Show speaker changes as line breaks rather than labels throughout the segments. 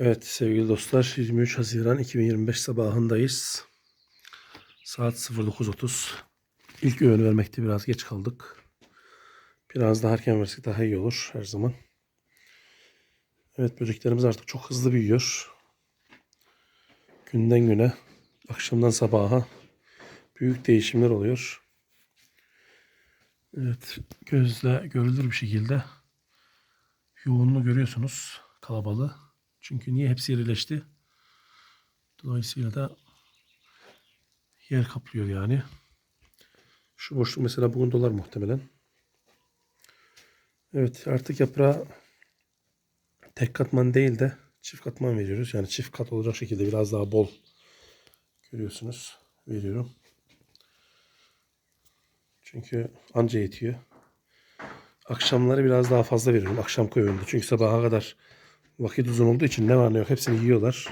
Evet sevgili dostlar 23 Haziran 2025 sabahındayız. Saat 09.30. İlk öğün vermekte biraz geç kaldık. Biraz daha erken versek daha iyi olur her zaman. Evet böceklerimiz artık çok hızlı büyüyor. Günden güne, akşamdan sabaha büyük değişimler oluyor. Evet gözle görülür bir şekilde yoğunluğu görüyorsunuz kalabalığı. Çünkü niye hepsi yerleşti? Dolayısıyla da yer kaplıyor yani. Şu boşluk mesela bugün dolar muhtemelen. Evet artık yaprağı tek katman değil de çift katman veriyoruz. Yani çift kat olacak şekilde biraz daha bol görüyorsunuz. Veriyorum. Çünkü anca yetiyor. Akşamları biraz daha fazla veriyorum. Akşam öğünde. Çünkü sabaha kadar vakit uzun olduğu için ne var ne yok hepsini yiyorlar.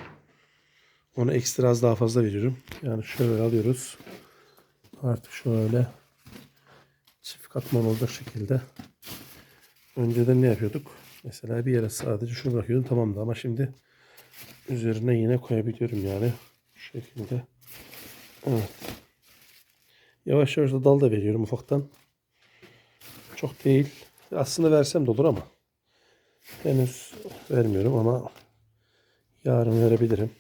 Ona ekstra az daha fazla veriyorum. Yani şöyle alıyoruz. Artık şöyle çift katman olacak şekilde. Önceden ne yapıyorduk? Mesela bir yere sadece şunu bırakıyordum tamamdı ama şimdi üzerine yine koyabiliyorum yani. Şu şekilde. Evet. Yavaş yavaş da dal da veriyorum ufaktan. Çok değil. Aslında versem de olur ama. Henüz vermiyorum ama yarın verebilirim.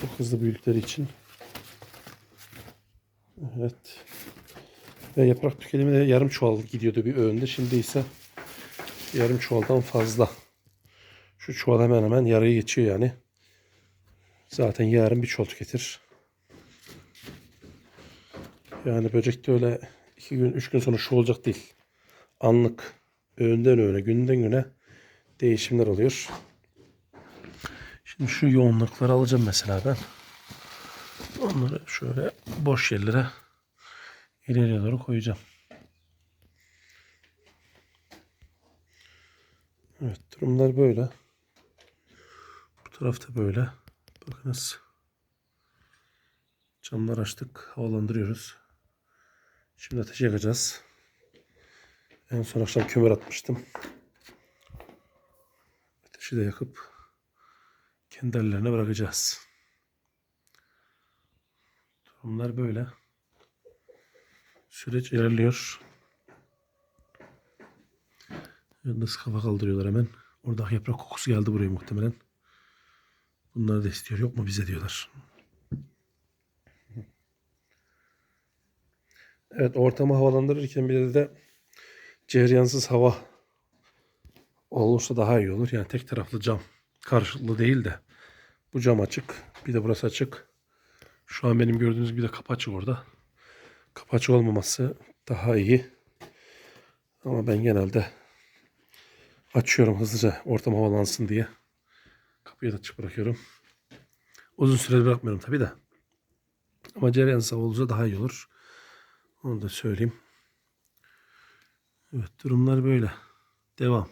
Çok hızlı büyüdükleri için. Evet. Ve yaprak tüketimi de yarım çuval gidiyordu bir öğünde. Şimdi ise yarım çuvaldan fazla. Şu çuval hemen hemen yarıyı geçiyor yani. Zaten yarın bir çuval tüketir. Yani böcek de öyle iki gün, üç gün sonra şu olacak değil. Anlık, öğünden öğüne, günden güne değişimler oluyor. Şimdi şu yoğunlukları alacağım mesela ben. Onları şöyle boş yerlere ileriye doğru koyacağım. Evet durumlar böyle. Bu tarafta böyle. Bakınız. Camlar açtık. Havalandırıyoruz. Şimdi ateş yakacağız. En son akşam kömür atmıştım. Ateşi de yakıp kendi ellerine bırakacağız. Durumlar böyle. Süreç ilerliyor. Nasıl kafa kaldırıyorlar hemen. Orada yaprak kokusu geldi buraya muhtemelen. Bunlar da istiyor. Yok mu bize diyorlar. Evet ortamı havalandırırken bir de ceryansız hava olursa daha iyi olur. Yani tek taraflı cam karşılıklı değil de bu cam açık bir de burası açık. Şu an benim gördüğünüz gibi de kapı açık orada. Kapı açık olmaması daha iyi. Ama ben genelde açıyorum hızlıca ortam havalansın diye. Kapıyı da açık bırakıyorum. Uzun süre bırakmıyorum tabi de. Ama ceryansız hava olursa daha iyi olur. Onu da söyleyeyim. Evet durumlar böyle. Devam.